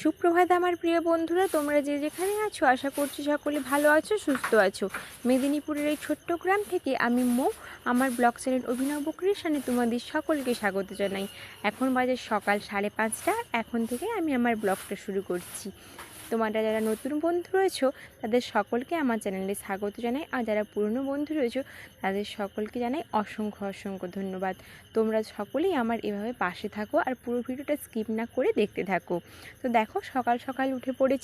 সুপ্রভাত আমার প্রিয় বন্ধুরা, তোমরা যে যেখানে আছো, আশা করছি সকলে ভালো আছো, সুস্থ আছো। মেদিনীপুরের এই ছোট্ট গ্রাম থেকে আমি মো, আমার ব্লগ চ্যানেল অভিনব ক্রিয়েশনে তোমাদের সকলকে স্বাগত জানাই। এখন বাজে সকাল সাড়ে পাঁচটা এখন থেকে আমি আমার ব্লগটা শুরু করছি। তোমরা যারা নতুন বন্ধু রয়েছো, তাদের সকলকে আমার চ্যানেলে স্বাগত জানাই। আর যারা পুরনো বন্ধু রয়েছো, তাদের সকলকে জানাই অসংখ্য অসংখ্য ধন্যবাদ। তোমরা সকলেই আমার এভাবে পাশে থাকো আর পুরো ভিডিওটা স্কিপ না করে দেখতে থাকো। তো দেখো, সকাল সকাল উঠে পড়েছি।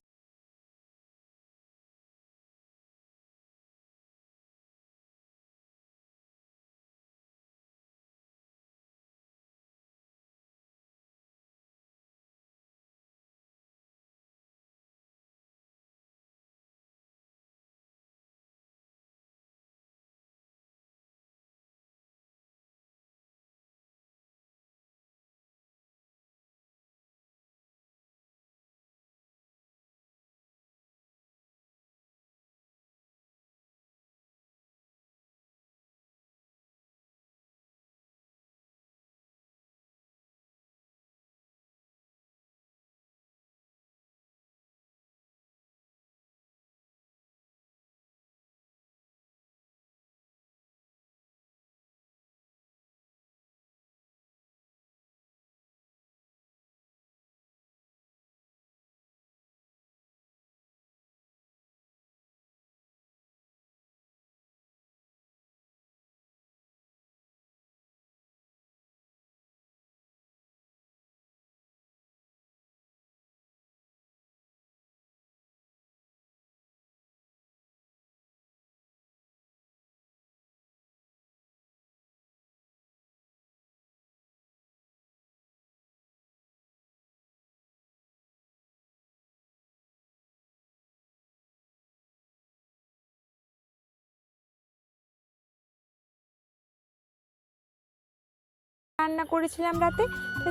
রান্না করেছিলাম রাতে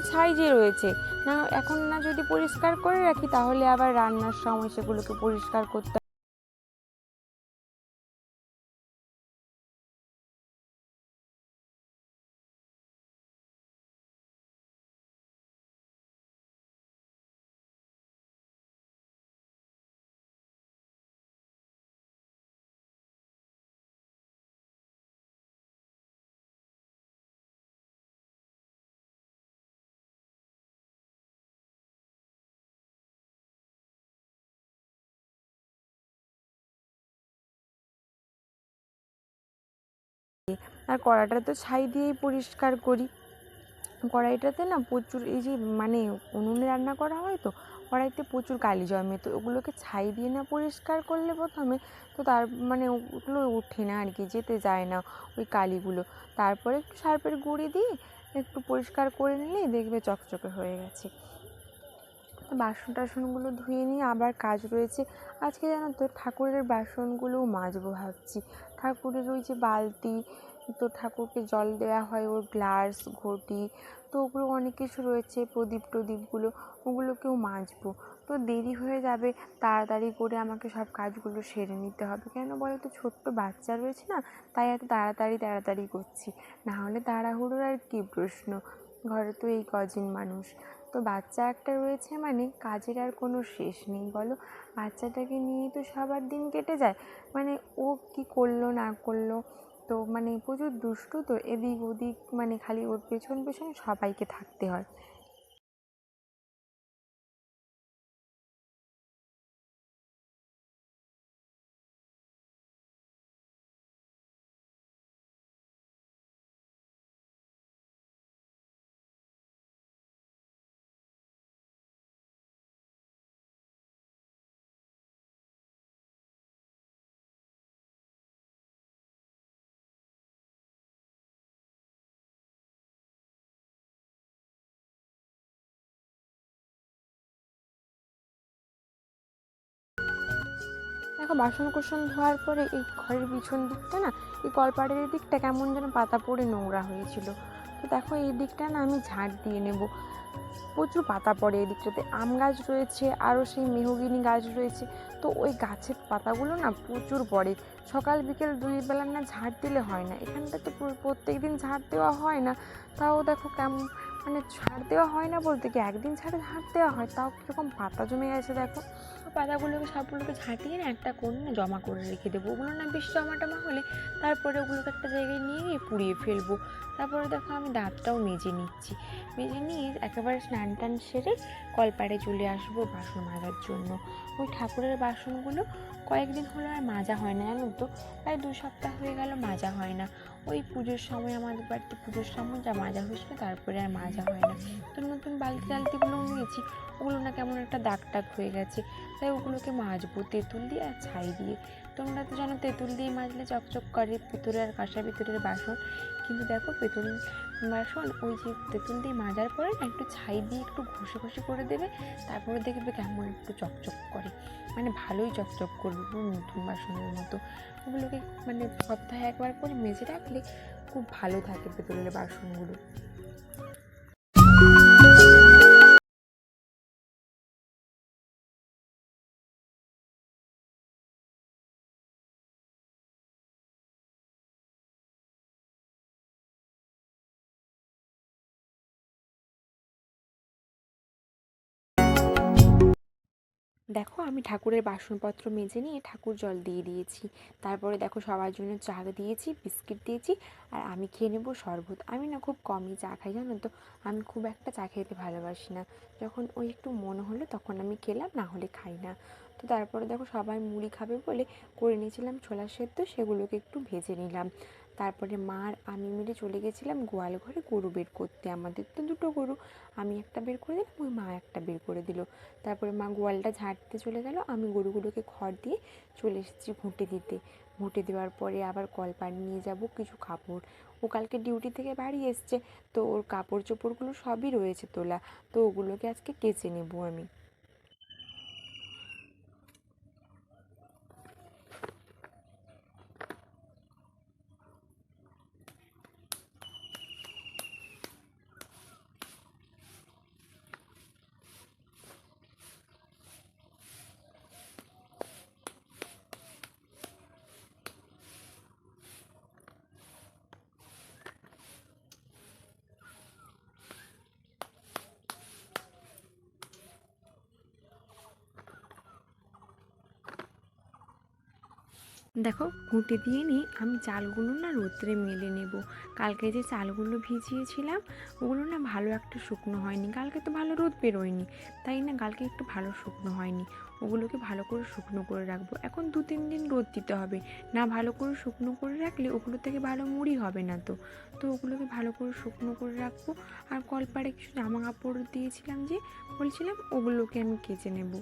ছাই যে রয়েছে। না, এখন না যদি পরিষ্কার করে রাখি, তাহলে আবার রান্নার সময় সেগুলোকে পরিষ্কার করতে আর কড়াটা তো ছাই দিয়েই পরিষ্কার করি। কড়াইটাতে না প্রচুর এই যে মানে উনুনে রান্না করা হয় তো, কড়াইতে প্রচুর কালি জমে। তো ওগুলোকে ছাই দিয়ে না পরিষ্কার করলে প্রথমে তো তার মানে ওগুলো ওঠে না আর কি, যেতে যায় না ওই কালিগুলো। তারপরে একটু সার্পের গুঁড়ি দিয়ে একটু পরিষ্কার করে নিলেই দেখবে চকচকে হয়ে গেছে। বাসন টাসনগুলো ধুয়ে নিয়ে আবার কাজ রয়েছে। আজকে জানো তো ঠাকুরের বাসনগুলোও মাজবো ভাবছি। ঠাকুরের ওই যে বালতি, তো ঠাকুরকে জল দেওয়া হয়, ওর গ্লাস, ঘটি, তো ওগুলো অনেক কিছু রয়েছে, প্রদীপ টদীপগুলো, ওগুলোকেও মাজবো। তো দেরি হয়ে যাবে, তাড়াতাড়ি করে আমাকে সব কাজগুলো সেরে নিতে হবে। কেন বলো তো, ছোট্ট বাচ্চা রয়েছে না, তাই এত তাড়াতাড়ি তাড়াতাড়ি করছি। না হলে তাড়াহুড়োর আর কী প্রশ্ন? ঘরে তো এই কজন মানুষ। তো বাচ্চা একটা রয়েছে মানে কাজের আর কোনো শেষ নেই, বলো? বাচ্চাটাকে নিয়ে তো সবার দিন কেটে যায়। মানে ও কী করল, না করল? তো মানে প্রচুর দুষ্টু তো এদিক ওদিক মানে খালি ওর পেছন পেছন সবাইকে থাকতে হয়। দেখো, বাসন কোসন ধোয়ার পরে এই ঘরের পিছন দিকটা না, এই কলপাড়ের দিকটা কেমন যেন পাতা পড়ে নোংরা হয়েছিল। তো দেখো, এই দিকটা না আমি ঝাড় দিয়ে নেব। প্রচুর পাতা পড়ে এই দিকটাতে। আম গাছ রয়েছে, আরও সেই মেহগিনি গাছ রয়েছে। তো ওই গাছের পাতাগুলো না প্রচুর পড়ে। সকাল, বিকেল, দুই বেলা না ঝাড় দিলে হয় না। এখানটা তো প্রত্যেক দিন ঝাড় দেওয়া হয় না। তাও দেখো কেমন মানে ঝাড় দেওয়া হয় না বলতে কি, একদিন ছাড়া ঝাড় দেওয়া হয়, তাও কীরকম পাতা জমে গেছে দেখো। পাতাগুলোকে সবগুলোকে ঝাঁটিয়ে না একটা করে না জমা করে রেখে দেবো। ওগুলো না বেশি জমা টমা হলে তারপরে ওগুলোকে একটা জায়গায় নিয়ে গিয়ে পুড়িয়ে ফেলব। তারপরে দেখো আমি দাঁতটাও মেজে নিচ্ছি। মেজে নিয়ে একেবারে স্নান টান সেরে কলপাড়ে চলে আসব বাসন মাজার জন্য। ওই ঠাকুরের বাসনগুলো কয়েকদিন হলো আর মাজা হয় না, জানো তো? প্রায় দু সপ্তাহ হয়ে গেল মাজা হয় না। ওই পুজোর সময় আমাদের বাড়িতে পুজোর সময় যা মাজা হয়েছিল তারপরে আর মাজা হয় না। তো নতুন বালতি টালতিগুলো নিয়েছি। ওগুলো না কেমন একটা দাগ টাগ হয়ে গেছে। তাই ওগুলোকে মাজবো, তেঁতুল দিয়ে আর ছাই দিয়ে। তোমরা তো জানো তেঁতুল দিয়ে মাজলে চকচক করে পিতলের আর কাঁসা পিতলের বাসন। কিন্তু দেখো পেতল বাসন, ওই যে তেঁতুল দিয়ে মাজার পরে না একটু ছাই দিয়ে একটু ঘষে ঘষে করে দেবে, তারপরে দেখবে কেমন একটু চকচক করে। মানে ভালোই চকচক করবে পুরো নতুন বাসনের মতো। ওগুলোকে মানে সপ্তাহে একবার করে মেজে রাখলে খুব ভালো থাকে পেতলের বাসনগুলো। দেখো আমি ঠাকুরের বাসনপত্র মেজে নিয়ে ঠাকুর জল দিয়ে দিয়েছি। তারপরে দেখো সবার জন্য চা দিয়েছি, বিস্কিট দিয়েছি আর আমি খেয়ে নেব শরবত। আমি না খুব কমই চা খাই, জানো তো? আমি খুব একটা চা খেতে ভালোবাসি না। যখন ওই একটু মন হলো তখন আমি খেলাম, না হলে খাই না। তো তারপরে দেখো সবাই মুড়ি খাবে বলে করে নিয়েছিলাম ছোলা সেদ্ধ, সেগুলোকে একটু ভেজে নিলাম। তারপরে মা আর আমি মিলে চলে গেছিলাম গোয়াল ঘরে গরু বের করতে, আমাদের তো দুটো গরু। আমি একটা বের করে দিলাম, ওই মা একটা বের করে দিল। তারপরে মা গোয়ালটা ঝাড়তে চলে গেল, আমি গরুগুলোকে খড় দিয়ে চলে এসেছি ঘুঁটে দিতে। ঘুঁটে দেওয়ার পরে আবার কলপার নিয়ে যাব কিছু কাপড়। ও কালকে ডিউটি থেকে বাড়ি এসছে, তো ওর কাপড় চোপড়গুলো সবই রয়েছে তোলা, তো ওগুলোকে আজকে কেচে নেব আমি। দেখো ঘুঁটে দিয়ে নিয়ে আমি চালগুলো না রোদ্রে মেলে নেব। কালকে যে চালগুলো ভিজিয়েছিলাম, ওগুলো না ভালো একটা শুকনো হয়নি। কালকে তো ভালো রোদ বেরোয়নি, তাই না কালকে একটু ভালো শুকনো হয়নি। ওগুলোকে ভালো করে শুকনো করে রাখব। এখন দু তিন দিন রোদ দিতে হবে। না ভালো করে শুকনো করে রাখলে ওগুলো থেকে ভালো মুড়ি হবে না তো। তো ওগুলোকে ভালো করে শুকনো করে রাখব। আর কলপাড়ে কিছু জামা কাপড় দিয়েছিলাম যে, বলছিলাম ওগুলোকে আমি কেচে নেব।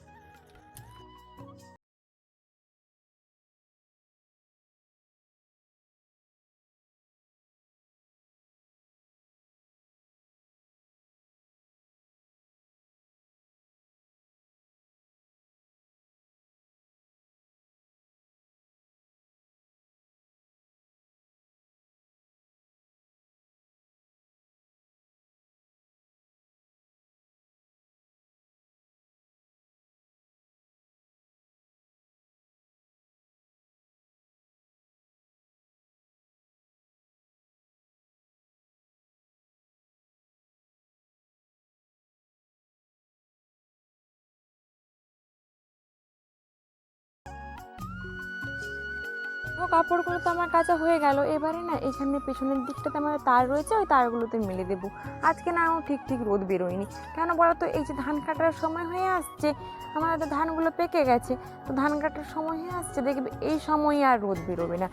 কাপড়গুলো তো আমার কাঁচা হয়ে গেল। এবারে না, এখানে পেছনের দিকটাতে আমার তার রয়েছে, ওই তারগুলোতে মেলে দেবো। আজকে না আমার ঠিক ঠিক রোদ বেরোয়নি। কেন বলো তো, এই যে ধান কাটার সময় হয়ে আসছে, আমার তো ধানগুলো পেকে গেছে। তো ধান কাটার সময় হয়ে আসছে, দেখবে এই সময় আর রোদ বেরোবে না।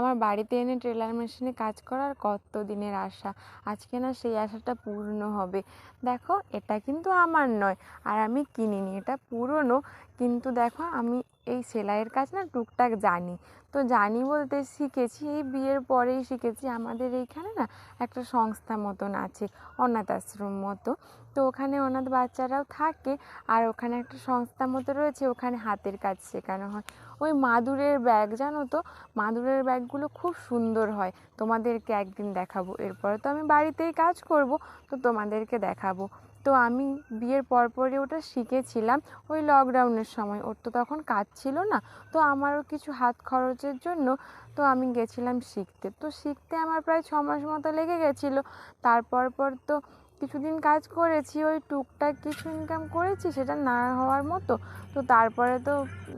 আমার বাড়িতে এনে ট্রেলার মেশিনে কাজ করার কত দিনের আশা? আজকে না সেই আশাটা পূর্ণ হবে। দেখো, এটা কিন্তু আমার নয়। আর আমি কিনিনি, এটা পুরনো। কিন্তু দেখো, আমি এই সেলাইয়ের কাজ না টুকটাক জানি। তো জানি বলতে শিখেছি, এই বিয়ের পরেই শিখেছি। আমাদের এইখানে না একটা সংস্থা মতন আছে, অনাথ আশ্রম মতো। তো ওখানে অনাথ বাচ্চারাও থাকে আর ওখানে একটা সংস্থা মতো রয়েছে, ওখানে হাতের কাজ শেখানো হয়। ওই মাদুরের ব্যাগ, জানো তো? মাদুরের ব্যাগগুলো খুব সুন্দর হয়। তোমাদেরকে একদিন দেখাবো। এরপরে তো আমি বাড়িতেই কাজ করব, তো তোমাদেরকে দেখাবো। তো আমি বিয়ের পরপরই ওটা শিখেছিলাম ওই লকডাউনের সময়। ওর তো তখন কাজ ছিল না, তো আমারও কিছু হাত খরচের জন্য তো আমি গেছিলাম শিখতে। তো শিখতে আমার প্রায় ছ মাস মতো লেগে গেছিল। তারপর পর তো কিছুদিন কাজ করেছি, ওই টুকটাক কিছু ইনকাম করেছি সেটা না হওয়ার মতো। তো তারপরে তো